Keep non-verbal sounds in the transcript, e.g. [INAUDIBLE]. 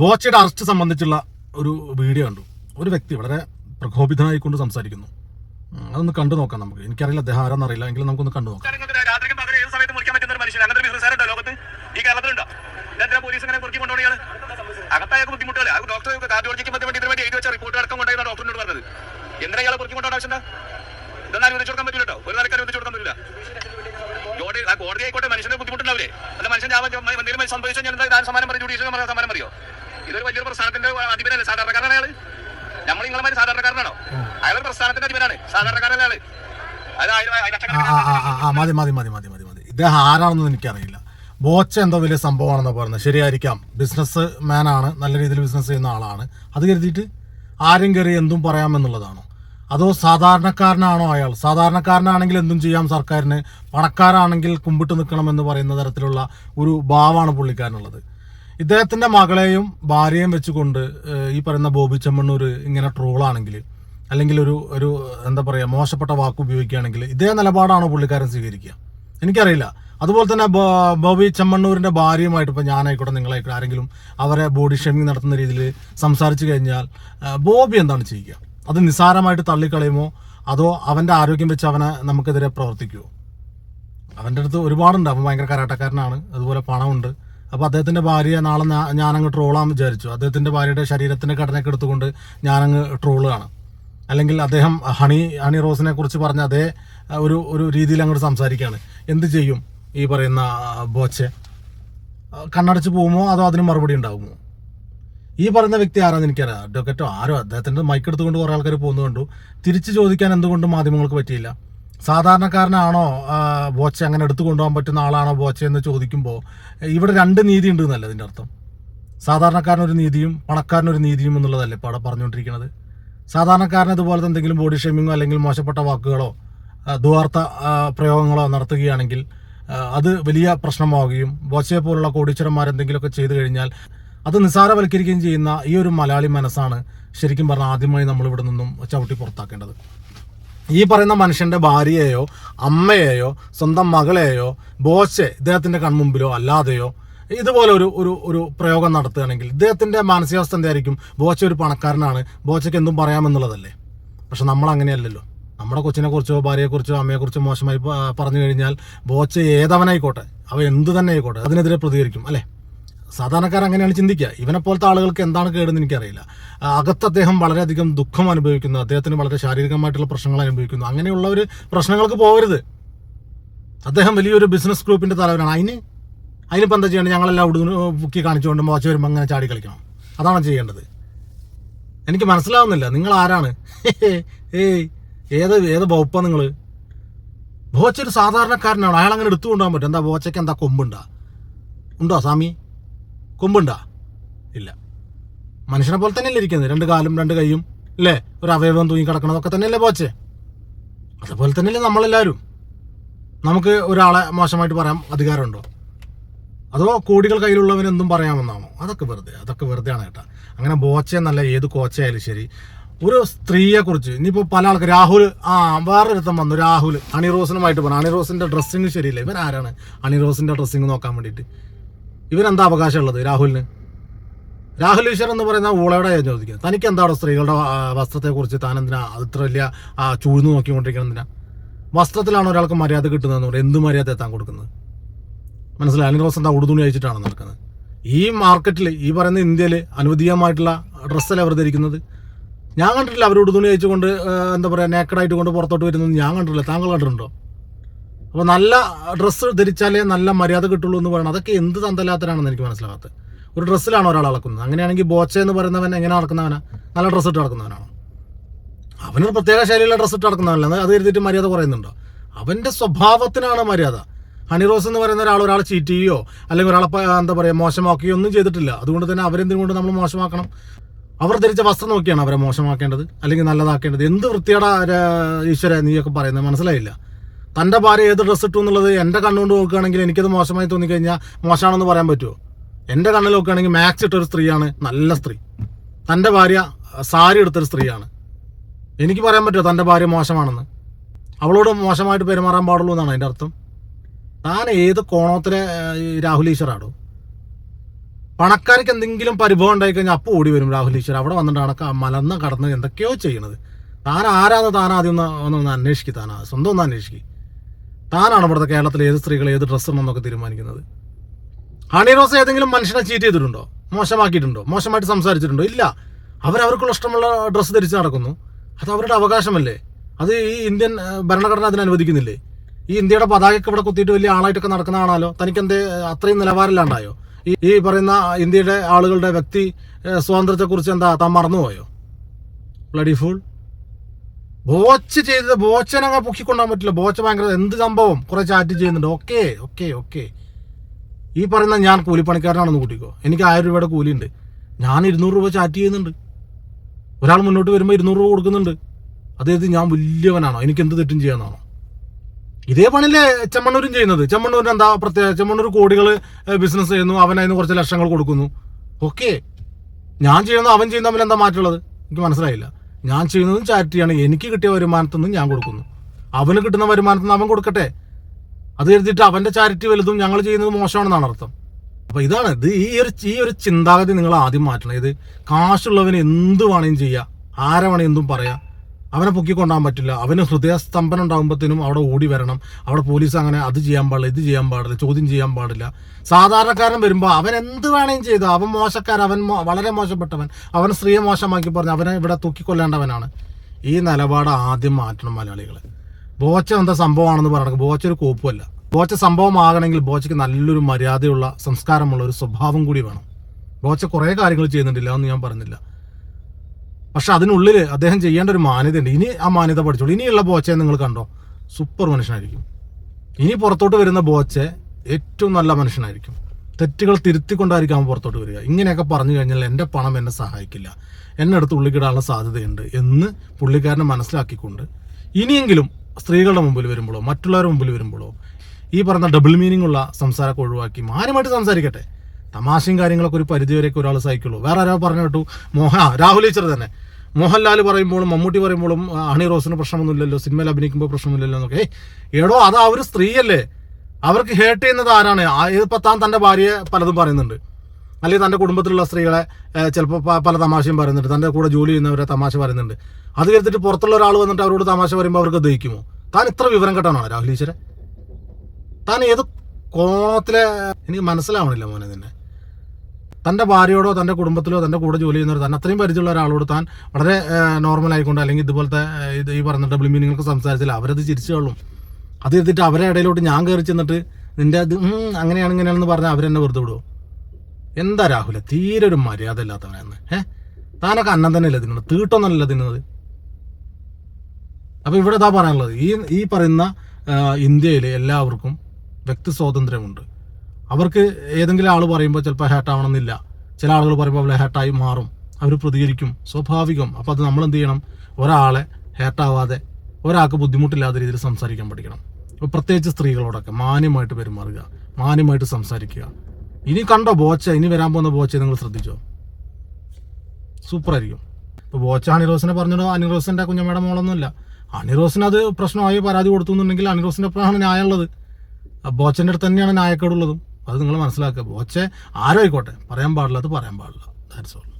ബോച്ചയുടെ arrest സംബന്ധിച്ചുള്ള ഒരു video കണ്ടു. ഒരു വ്യക്തി വളരെ പ്രകോപിതനായിക്കൊണ്ട് സംസാരിക്കുന്നു. അതൊന്ന് കണ്ടു നോക്കാം നമുക്ക്. എനിക്കറിയില്ല അദ്ദേഹം ആരാന്നറിയില്ല എങ്കിലും നമുക്കൊന്ന് കണ്ടു നോക്കാം. ഈ കേരളത്തിലുണ്ടോ? പോലീസ് കാർഡിയോളജിക്ക് വേണ്ടി ഇതിന് വേണ്ടി എഴുതി വെച്ച റിപ്പോർട്ട് അടക്കം കൊണ്ടുപോയി ഡോക്ടറിനോട് പറഞ്ഞത്. എന്തിനാ കൊടുക്കാൻ പറ്റില്ല ഒരു പറ്റില്ല കോടതി ആ ആയിക്കോട്ടെ. മനുഷ്യനെ ബുദ്ധിമുട്ടുണ്ടാവില്ലേ? അല്ല മനുഷ്യൻ ഞാൻ ജുഡീഷ്യൽ സമ്മാനം പറയോ ഇതൊരു വലിയൊരു പ്രസ്ഥാനത്തിന്റെ അധിപനല്ലേ സാധാരണക്കാരനാണ് അയാൾ നമ്മൾ നിങ്ങളുമായി സാധാരണക്കാരനാണോ? അയാൾ പ്രസ്ഥാനത്തിന്റെ അധിപനാണ്. സാധാരണക്കാരനല്ലേ ആൾ. അയാൾ മതി മതി മതി മതി മതി മതി. ഇദ്ദേഹം ആരാണെന്ന് എനിക്കറിയില്ല. ബോച്ച എന്തോ വലിയ സംഭവമാണെന്ന് പറയുന്നത് ശരിയായിരിക്കാം. ബിസിനസ് മാൻ ആണ്. നല്ല രീതിയിൽ ബിസിനസ് ചെയ്യുന്ന ആളാണ്. അത് കരുതിയിട്ട് ആരും കയറി എന്തും പറയാമെന്നുള്ളതാണോ? അതോ സാധാരണക്കാരനാണോ അയാൾ? സാധാരണക്കാരനാണെങ്കിൽ എന്തും ചെയ്യാം സർക്കാരിന്. പണക്കാരാണെങ്കിൽ കുമ്പിട്ട് നിൽക്കണം എന്ന് പറയുന്ന തരത്തിലുള്ള ഒരു ഭാവമാണ് പുള്ളിക്കാരനുള്ളത്. ഇദ്ദേഹത്തിന്റെ മകളെയും ഭാര്യയും വെച്ചുകൊണ്ട് ഈ പറയുന്ന ബോബി ചെമ്മണ്ണൂർ ഇങ്ങനെ ട്രോളാണെങ്കിൽ അല്ലെങ്കിൽ ഒരു ഒരു എന്താ പറയുക മോശപ്പെട്ട വാക്ക് ഉപയോഗിക്കുകയാണെങ്കിൽ ഇതേ നിലപാടാണോ പുള്ളിക്കാരൻ സ്വീകരിക്കുക? എനിക്കറിയില്ല. അതുപോലെ തന്നെ ബോബി ചെമ്മണ്ണൂരിന്റെ ഭാര്യയുമായിട്ട് ഇപ്പൊ ഞാനായിക്കോട്ടെ നിങ്ങളായിക്കോട്ടെ ആരെങ്കിലും അവരെ ബോഡി ഷേമിംഗ് നടത്തുന്ന രീതിയിൽ സംസാരിച്ചു കഴിഞ്ഞാൽ ബോബി എന്താണ് ചെയ്യുക? അത് നിസ്സാരമായിട്ട് തള്ളിക്കളയുമോ? അതോ അവന്റെ ആരോഗ്യം വെച്ച് അവനെ നമുക്കെതിരെ പ്രവർത്തിക്കുമോ അവന്റെ അടുത്ത് ഒരുപാടുണ്ട്. അവൻ ഭയങ്കര കരാട്ടക്കാരനാണ്. അതുപോലെ പണമുണ്ട്. അപ്പോൾ അദ്ദേഹത്തിന്റെ ഭാര്യയെ നാളെ ഞാനങ്ങ് ട്രോളാൻ വിചാരിച്ചു. അദ്ദേഹത്തിന്റെ ഭാര്യയുടെ ശരീരത്തിന്റെ ഘടനയൊക്കെ എടുത്തുകൊണ്ട് ഞാനങ്ങ് ട്രോളുകയാണ്. അല്ലെങ്കിൽ അദ്ദേഹം ഹണി ഹണി റോസിനെ കുറിച്ച് പറഞ്ഞ അതേ ഒരു ഒരു രീതിയിൽ അങ്ങോട്ട് സംസാരിക്കുകയാണ്. എന്ത് ചെയ്യും ഈ പറയുന്ന ബോച്ച? കണ്ണടച്ച് പോകുമോ അതോ അതിന് മറുപടി ഉണ്ടാകുമോ ഈ പറയുന്ന വ്യക്തി ആരാന്ന് എനിക്കറിയാം. അഡ്വക്കറ്റോ ആരോ? അദ്ദേഹത്തിന്റെ മൈക്ക് എടുത്തുകൊണ്ട് കുറേ ആൾക്കാർ പോകുന്നു കണ്ടു. തിരിച്ചു ചോദിക്കാൻ എന്തുകൊണ്ട് മാധ്യമങ്ങൾക്ക് പറ്റിയില്ല. സാധാരണക്കാരനാണോ ബോച്ച അങ്ങനെ എടുത്തു കൊണ്ടുപോകാൻ പറ്റുന്ന ആളാണോ ബോച്ച എന്ന് ചോദിക്കുമ്പോൾ ഇവിടെ രണ്ട് നീതി ഉണ്ട് എന്നല്ല അതിന്റെ അർത്ഥം? സാധാരണക്കാരനൊരു നീതിയും പണക്കാരനൊരു നീതിയും എന്നുള്ളതല്ലേ ഇപ്പോൾ അവിടെ പറഞ്ഞുകൊണ്ടിരിക്കുന്നത്? സാധാരണക്കാരൻ ഇതുപോലത്തെ എന്തെങ്കിലും ബോഡി ഷേമിങ്ങോ അല്ലെങ്കിൽ മോശപ്പെട്ട വാക്കുകളോ ദുവാർത്ത പ്രയോഗങ്ങളോ നടത്തുകയാണെങ്കിൽ അത് വലിയ പ്രശ്നമാവുകയും ബോച്ചയെ പോലുള്ള കോടീശ്വരന്മാരെന്തെങ്കിലുമൊക്കെ ചെയ്തു കഴിഞ്ഞാൽ അത് നിസ്സാരവൽക്കരിക്കുകയും ചെയ്യുന്ന ഈ ഒരു മലയാളി മനസ്സാണ് ശരിക്കും പറഞ്ഞാൽ ആദ്യമായി നമ്മളിവിടെ നിന്നും ചവിട്ടി പുറത്താക്കേണ്ടത്. ഈ പറയുന്ന മനുഷ്യന്റെ ഭാര്യയെയോ അമ്മയെയോ സ്വന്തം മകളെയോ ബോച്ചെ ഇദ്ദേഹത്തിന്റെ കൺമുമ്പിലോ അല്ലാതെയോ ഇതുപോലെ ഒരു ഒരു ഒരു പ്രയോഗം നടത്തുകയാണെങ്കിൽ ഇദ്ദേഹത്തിന്റെ മാനസികാവസ്ഥ എന്തായിരിക്കും? ബോച്ച ഒരു പണക്കാരനാണ്. ബോച്ചയ്ക്ക് എന്തും പറയാമെന്നുള്ളതല്ലേ? പക്ഷെ നമ്മൾ അങ്ങനെയല്ലല്ലോ. നമ്മുടെ കൊച്ചിനെ കുറിച്ചോ ഭാര്യയെ കുറിച്ചോ അമ്മയെ കുറിച്ചോ മോശമായി പറഞ്ഞു കഴിഞ്ഞാൽ ബോച്ച ഏതവനായിക്കോട്ടെ? അവ എന്തു തന്നെ ആയിക്കോട്ടെ? അതിനെതിരെ പ്രതികരിക്കും അല്ലേ? സാധാരണക്കാർ അങ്ങനെയാണ് ചിന്തിക്കുക. ഇവനെ പോലത്തെ ആളുകൾക്ക് എന്താണ് കേടെന്ന് എനിക്കറിയില്ല. അകത്ത് അദ്ദേഹം വളരെയധികം ദുഃഖം അനുഭവിക്കുന്നു. അദ്ദേഹത്തിന് വളരെ ശാരീരികമായിട്ടുള്ള പ്രശ്നങ്ങൾ അനുഭവിക്കുന്നു. അങ്ങനെയുള്ള ഒരു പ്രശ്നങ്ങൾക്ക് പോകരുത്. അദ്ദേഹം വലിയൊരു ബിസിനസ് ഗ്രൂപ്പിന്റെ തലവനാണ്. അതിന് അതിനിപ്പോൾ എന്താ ചെയ്യേണ്ടത്? ഞങ്ങളെല്ലാം ഉടുന്ന് ബുക്കി കാണിച്ചുകൊണ്ട് വാച്ച് വരുമ്പോൾ അങ്ങനെ ചാടി കളിക്കണം. അതാണ് ചെയ്യേണ്ടത്. എനിക്ക് മനസ്സിലാവുന്നില്ല. നിങ്ങൾ ആരാണ്? [LAUGHS] ഏയ് ഏത് ഏത് വകുപ്പാണ് നിങ്ങൾ ബോച്ച ഒരു സാധാരണക്കാരനാണ്. അയാൾ അങ്ങനെ എടുത്തു കൊണ്ടുപോകാൻ പറ്റും. എന്താ ബോച്ചയ്ക്ക് എന്താ കൊമ്പുണ്ടാ? ഉണ്ടോ സ്വാമി? കൊമ്പുണ്ടാ? ഇല്ല. മനുഷ്യനെ പോലെ തന്നെയല്ലേ ഇരിക്കുന്നത്? രണ്ട് കാലും രണ്ട് കൈയും അല്ലേ? ഒരു അവയവം തൂങ്ങി കിടക്കണതൊക്കെ തന്നെയല്ലേ പോച്ചേ? അതുപോലെ തന്നെയല്ലേ നമ്മളെല്ലാവരും. നമുക്ക് ഒരാളെ മോശമായിട്ട് പറയാൻ അധികാരമുണ്ടോ? അതോ കോടികൾ കയ്യിലുള്ളവൻ എന്തും പറയാമെന്നാണോ? അതൊക്കെ വെറുതെ അതൊക്കെ വെറുതെയാണ് കേട്ടാ. അങ്ങനെ ബോച്ച എന്നല്ല ഏത് കോച്ചയായാലും ശരി. ഒരു സ്ത്രീയെക്കുറിച്ച് ഇനിയിപ്പോൾ പല ആൾക്ക് രാഹുൽ ആ വേറൊരുത്തം വന്നു രാഹുൽ. അണിറോസിനുമായിട്ട് പറഞ്ഞു അണിറോസിന്റെ ഡ്രസ്സിങ് ശരിയില്ല? ഇവൻ ആരാണ് അണിറോസിന്റെ ഡ്രസ്സിങ് നോക്കാൻ വേണ്ടിയിട്ട്? ഇവനെന്താ അവകാശമുള്ളത് രാഹുലിന്? രാഹുൽ ഈശ്വർ എന്ന് പറയുന്ന ഊളയുടെ ചോദിക്കുക തനിക്ക് എന്താണ് സ്ത്രീകളുടെ വസ്ത്രത്തെക്കുറിച്ച് താൻ എന്തിനാ അത് ഇത്ര വലിയ ചൂഴ്ന്നു നോക്കിക്കൊണ്ടിരിക്കണം എന്തിനാ? വസ്ത്രത്തിലാണ് ഒരാൾക്ക് മര്യാദ കിട്ടുന്നതെന്ന് പറയുന്നത് എന്ത് മര്യാദ എത്താൻ കൊടുക്കുന്നത്? മനസ്സിലായി? അല്ലെങ്കിൽ എന്താ ഉടുതുണി അയച്ചിട്ടാണ് നടക്കുന്നത്? ഈ മാർക്കറ്റിൽ ഈ പറയുന്ന ഇന്ത്യയിൽ അനുവദീയമായിട്ടുള്ള ഡ്രസ്സല്ലേ അവർ ധരിക്കുന്നത്? ഞാൻ കണ്ടിട്ടില്ല അവർ ഉടുതുണി അയച്ചുകൊണ്ട് എന്താ പറയുക നേക്കഡായിട്ട് കൊണ്ട് പുറത്തോട്ട് വരുന്നത് ഞാൻ കണ്ടിട്ടില്ല. താങ്കൾ കണ്ടിട്ടുണ്ടോ? അപ്പോൾ നല്ല ഡ്രസ്സ് ധരിച്ചാലേ നല്ല മര്യാദ കിട്ടുള്ളൂ എന്ന് പറയുന്നത് അതൊക്കെ എന്ത് തന്തലാത്തരാണെന്ന് എനിക്ക് മനസ്സിലാകാത്തത് ഒരു ഡ്രസ്സിലാണ് ഒരാൾ അളക്കുന്നത്. അങ്ങനെയാണെങ്കിൽ ബോച്ച എന്ന് പറയുന്നവൻ എങ്ങനെ നടക്കുന്നവനാ നല്ല ഡ്രസ്സ് ഇട്ട് നടക്കുന്നവനാണ് അവനൊരു പ്രത്യേക ശൈലിയിലുള്ള ഡ്രസ്സ് ഇട്ട് നടക്കുന്നവനല്ല അത് കരുതിയിട്ട് മര്യാദ പറയുന്നുണ്ടോ അവന്റെ സ്വഭാവത്തിനാണ് മര്യാദ. ഹണി റോസ് എന്ന് പറയുന്ന ഒരാൾ ഒരാൾ ചീറ്റ് ചെയ്യുകയോ അല്ലെങ്കിൽ ഒരാളെ എന്താ പറയുക മോശമാക്കുകയോ ഒന്നും ചെയ്തിട്ടില്ല. അതുകൊണ്ട് തന്നെ അവരെന്തിനും കൊണ്ട് നമ്മൾ മോശമാക്കണം. അവർ ധരിച്ച വസ്ത്രം നോക്കിയാണ് അവരെ മോശമാക്കേണ്ടത് അല്ലെങ്കിൽ നല്ലതാക്കേണ്ടത്. എന്ത് വൃത്തിയുടെ ഈശ്വര നീയൊക്കെ പറയുന്നത്? മനസ്സിലായില്ല. തന്റെ ഭാര്യ ഏത് ഡ്രസ്സ് ഇട്ടു എന്നുള്ളത് എന്റെ കണ്ണുകൊണ്ട് നോക്കുകയാണെങ്കിൽ എനിക്കത് മോശമായി തോന്നിക്കഴിഞ്ഞാൽ മോശമാണെന്ന് പറയാൻ പറ്റുമോ? എന്റെ കണ്ണിൽ നോക്കുകയാണെങ്കിൽ മാക്സ് ഇട്ടൊരു സ്ത്രീയാണ് നല്ല സ്ത്രീ. തന്റെ ഭാര്യ സാരി എടുത്തൊരു സ്ത്രീയാണ്. എനിക്ക് പറയാൻ പറ്റുമോ തന്റെ ഭാര്യ മോശമാണെന്ന്? അവളോട് മോശമായിട്ട് പെരുമാറാൻ പാടുള്ളൂ എന്നാണ് അതിന്റെ അർത്ഥം. താൻ ഏത് കോണത്തിലെ രാഹുൽ ഈശ്വറാടോ പണക്കാർക്ക് എന്തെങ്കിലും പരിഭവം ഉണ്ടായി കഴിഞ്ഞാൽ അപ്പോൾ ഓടി വരും രാഹുൽ ഈശ്വർ അവിടെ വന്നിട്ടാണ് മലന്ന് കടന്ന് എന്തൊക്കെയോ ചെയ്യണത്. താൻ ആരാന്ന് താൻ ആദ്യം ഒന്ന് ഒന്ന് അന്വേഷിക്കുക താനാ സ്വന്തം ഒന്ന് അന്വേഷിക്കുക താനാണ് ഇവിടുത്തെ കേരളത്തിൽ ഏത് സ്ത്രീകൾ ഏത് ഡ്രസ്സ് എന്നൊക്കെ തീരുമാനിക്കുന്നത്. ഹണി റോസ് ഏതെങ്കിലും മനുഷ്യനെ ചീറ്റ് ചെയ്തിട്ടുണ്ടോ? മോശമാക്കിയിട്ടുണ്ടോ? മോശമായിട്ട് സംസാരിച്ചിട്ടുണ്ടോ? ഇല്ല. അവരവർക്കുള്ള ഇഷ്ടമുള്ള ഡ്രസ്സ് ധരിച്ച് നടക്കുന്നു. അത് അവരുടെ അവകാശമല്ലേ? അത് ഈ ഇന്ത്യൻ ഭരണഘടന അതിന് അനുവദിക്കുന്നില്ലേ? ഈ ഇന്ത്യയുടെ പതാകയൊക്കെ ഇവിടെ കുത്തിയിട്ട് വലിയ ആളായിട്ടൊക്കെ നടക്കുന്ന ആണാലോ തനിക്ക് എന്തേ അത്രയും നിലവാരമില്ലാണ്ടായോ? ഈ ഈ പറയുന്ന ഇന്ത്യയുടെ ആളുകളുടെ വ്യക്തി സ്വാതന്ത്ര്യത്തെക്കുറിച്ച് എന്താ താൻ മറന്നുപോയോ? ബ്ലഡി ഫുൾ ബോച്ച് ചെയ്തത് ബോച്ചനങ്ങ് പൊക്കിക്കൊണ്ടാൻ പറ്റില്ല. ബോച്ച ഭയങ്കര എന്ത് സംഭവം? കുറെ ചാറ്റ് ചെയ്യുന്നുണ്ട്. ഓക്കെ ഓക്കെ ഓക്കെ ഈ പറയുന്ന ഞാൻ കൂലിപ്പണിക്കാരനാണെന്ന് കൂട്ടിക്കോ. എനിക്ക് ആയിരം രൂപയുടെ കൂലിയുണ്ട്. ഞാൻ ഇരുന്നൂറ് രൂപ ചാറ്റ് ചെയ്യുന്നുണ്ട്. ഒരാൾ മുന്നോട്ട് വരുമ്പോൾ ഇരുന്നൂറ് രൂപ കൊടുക്കുന്നുണ്ട്. അതായത് ഞാൻ വലിയവനാണോ? എനിക്ക് എന്ത് തെറ്റും ചെയ്യാനാണോ? ഇതേ പണിയല്ലേ ചെമ്മണ്ണൂരും ചെയ്യുന്നത്. ചെമ്മണ്ണൂരിന് എന്താ പ്രത്യേക ചെമ്മണ്ണൂർ കോടികൾ ബിസിനസ് ചെയ്യുന്നു. അവൻ അതിന് കുറച്ച് ലക്ഷങ്ങൾ കൊടുക്കുന്നു. ഓക്കെ ഞാൻ ചെയ്യുന്നു അവൻ ചെയ്യുന്ന തമ്മിൽ എന്താ മാറ്റമുള്ളത്? എനിക്ക് മനസ്സിലായില്ല. ഞാൻ ചെയ്യുന്നതും ചാരിറ്റിയാണ് എനിക്ക് കിട്ടിയ വരുമാനത്തിൽ നിന്ന് ഞാൻ കൊടുക്കുന്നു. അവന് കിട്ടുന്ന വരുമാനത്തിൽ നിന്ന് അവൻ കൊടുക്കട്ടെ. അത് കരുതിയിട്ട് അവന്റെ ചാരിറ്റി വലുതും ഞങ്ങൾ ചെയ്യുന്നത് മോശമാണെന്നാണ് അർത്ഥം. അപ്പൊ ഇതാണ് ഇത് ഈ ഒരു ഈ ഒരു ചിന്താഗതി നിങ്ങൾ ആദ്യം മാറ്റണം. ഇത് കാശുള്ളവന് എന്ത് വേണേലും ചെയ്യാം. ആരെ വേണേ എന്തും പറയാം. അവനെ പൊക്കിക്കൊണ്ടാൻ പറ്റില്ല. അവന് ഹൃദയസ്തംഭനം ഉണ്ടാകുമ്പോഴത്തേനും അവിടെ ഓടി വരണം. അവിടെ പോലീസ് അങ്ങനെ അത് ചെയ്യാൻ പാടില്ല ഇത് ചെയ്യാൻ പാടില്ല ചോദ്യം ചെയ്യാൻ പാടില്ല. സാധാരണക്കാരൻ വരുമ്പോൾ അവൻ എന്ത് വേണേലും ചെയ്തു. അവൻ മോശക്കാരൻ അവൻ വളരെ മോശപ്പെട്ടവൻ അവൻ സ്ത്രീയെ മോശമാക്കി പറഞ്ഞു അവനെ ഇവിടെ തൂക്കിക്കൊല്ലേണ്ടവനാണ്. ഈ നിലപാട് ആദ്യം മാറ്റണം മലയാളികൾ ബോച്ച എന്താ സംഭവമാണെന്ന് പറയണത് ബോച്ച ഒരു കോപ്പുമല്ല ബോച്ച സംഭവമാകണമെങ്കിൽ ബോച്ചയ്ക്ക് നല്ലൊരു മര്യാദയുള്ള സംസ്കാരമുള്ള ഒരു സ്വഭാവം കൂടി വേണം. ബോച്ച കുറേ കാര്യങ്ങൾ ചെയ്യുന്നുണ്ടില്ല എന്ന് ഞാൻ പറഞ്ഞില്ല. പക്ഷെ അതിനുള്ളിൽ അദ്ദേഹം ചെയ്യേണ്ട ഒരു മാന്യത ഉണ്ട് ഇനി ആ മാന്യത പഠിച്ചോളൂ. ഇനിയുള്ള ബോച്ചയെ നിങ്ങൾ കണ്ടോ? സൂപ്പർ മനുഷ്യനായിരിക്കും. ഇനി പുറത്തോട്ട് വരുന്ന ബോച്ചെ ഏറ്റവും നല്ല മനുഷ്യനായിരിക്കും. തെറ്റുകൾ തിരുത്തിക്കൊണ്ടായിരിക്കും പുറത്തോട്ട് വരിക. ഇങ്ങനെയൊക്കെ പറഞ്ഞു കഴിഞ്ഞാൽ എന്റെ പണം എന്നെ സഹായിക്കില്ല. എന്നെ അടുത്ത് ഉള്ളിക്കിടാനുള്ള സാധ്യതയുണ്ട് എന്ന് പുള്ളിക്കാരനെ മനസ്സിലാക്കിക്കൊണ്ട് ഇനിയെങ്കിലും സ്ത്രീകളുടെ മുമ്പിൽ വരുമ്പോഴോ മറ്റുള്ളവരുടെ മുമ്പിൽ വരുമ്പോഴോ ഈ പറഞ്ഞ ഡബിൾ മീനിങ് ഉള്ള സംസാരമൊക്കെ ഒഴിവാക്കി മാന്യമായിട്ട് സംസാരിക്കട്ടെ. തമാശയും കാര്യങ്ങളൊക്കെ ഒരു പരിധിവരെയൊക്കെ ഒരാൾ സഹിക്കുള്ളൂ. വേറെ ആരോ പറഞ്ഞു കേട്ടു. മോഹ രാഹുൽ ഈച്ചർ തന്നെ. മോഹൻലാൽ പറയുമ്പോഴും മമ്മൂട്ടി പറയുമ്പോഴും ഹണി റോസിന് പ്രശ്നമൊന്നുമില്ലല്ലോ സിനിമയിൽ അഭിനയിക്കുമ്പോൾ പ്രശ്നമൊന്നുമില്ലല്ലോ എന്നൊക്കെ. എടോ അത് ഒരു സ്ത്രീയല്ലേ? അവർക്ക് ഹേട്ട് ചെയ്യുന്നത് ആരാണ്? ഇപ്പം താൻ തന്റെ ഭാര്യയെ പലതും പറയുന്നുണ്ട്. അല്ലെങ്കിൽ തന്റെ കുടുംബത്തിലുള്ള സ്ത്രീകളെ ചിലപ്പോൾ പല തമാശയും പറയുന്നുണ്ട്. തന്റെ കൂടെ ജോലി ചെയ്യുന്നവരെ തമാശ പറയുന്നുണ്ട്. അത് കേട്ടിട്ട് പുറത്തുള്ള ഒരാൾ വന്നിട്ട് അവരോട് തമാശ പറയുമ്പോൾ അവർക്ക് ദഹിക്കുമോ? താൻ ഇത്ര വിവരം കെട്ടാണോ രാഹുൽ ഈശ്വരെ താൻ ഏത് കോണത്തിലെ എനിക്ക് മനസ്സിലാവണില്ല മോനെ നിന്നെ. തന്റെ ഭാര്യയോടോ തന്റെ കുടുംബത്തിലോ തന്റെ കൂടെ ജോലി ചെയ്യുന്നവർ തന്നെ അത്രയും പരിചയമുള്ള ഒരാളോട് താൻ വളരെ നോർമൽ ആയിക്കൊണ്ട് അല്ലെങ്കിൽ ഇതുപോലത്തെ ഇത് ഈ പറഞ്ഞ ഡബിൾ മീനിങ്ങൾക്ക് സംസാരിച്ചില്ല അവരത് ചിരിച്ചുകൊള്ളും അത് എടുത്തിട്ട് അവരെ ഇടയിലോട്ട് ഞാൻ കയറി ചെന്നിട്ട് നിന്റെ അത് അങ്ങനെയാണ് ഇങ്ങനെയാണെന്ന് പറഞ്ഞാൽ അവരെന്നെ വെറുതെ വിടുമോ എന്താ രാഹുല തീരെ ഒരു മര്യാദ ഇല്ലാത്തവനാണ് ഏ താനൊക്കെ അന്നം തന്നെയല്ലേ തിന്നുന്നത്? തീട്ടൊന്നല്ല തിന്നത് അപ്പോൾ ഇവിടെ ഇതാ പറയാനുള്ളത്. ഈ ഈ പറയുന്ന ഇന്ത്യയിൽ എല്ലാവർക്കും വ്യക്തി സ്വാതന്ത്ര്യമുണ്ട്. അവർക്ക് ഏതെങ്കിലും ആൾ പറയുമ്പോൾ ചിലപ്പോൾ ഹേട്ടാവണമെന്നില്ല ചില ആളുകൾ പറയുമ്പോൾ അവരെ ഹേട്ടായി മാറും. അവർ പ്രതികരിക്കും സ്വാഭാവികം. അപ്പോൾ അത് നമ്മൾ എന്ത് ചെയ്യണം? ഒരാളെ ഹേട്ടാവാതെ ഒരാൾക്ക് ബുദ്ധിമുട്ടില്ലാത്ത രീതിയിൽ സംസാരിക്കാൻ പഠിക്കണം. ഇപ്പോൾ പ്രത്യേകിച്ച് സ്ത്രീകളോടൊക്കെ മാന്യമായിട്ട് പെരുമാറുക മാന്യമായിട്ട് സംസാരിക്കുക. ഇനി കണ്ടോ ബോച്ച? ഇനി വരാൻ പോകുന്ന ബോച്ച നിങ്ങൾ ശ്രദ്ധിച്ചോ? സൂപ്പറായിരിക്കും. ഇപ്പോൾ ബോച്ച അനിറോസിനെ പറഞ്ഞിടോ അനിറോസിന്റെ കുഞ്ഞമ്മയുടെ മോളൊന്നുമില്ല. അനിറോസിന് അത് പ്രശ്നമായി പരാതി കൊടുത്തു എന്നുണ്ടെങ്കിൽ അനിറോസിന്റെ അപ്പോഴാണ് ന്യായമുള്ളത്. ബോച്ചന്റെ അടുത്ത് തന്നെയാണ് ന്യായക്കേടുള്ളതും. അത് നിങ്ങൾ മനസ്സിലാക്കുക. ബോച്ചെ ആരോ ആയിക്കോട്ടെ പറയാൻ പാടില്ല അത് പറയാൻ പാടില്ല. That's all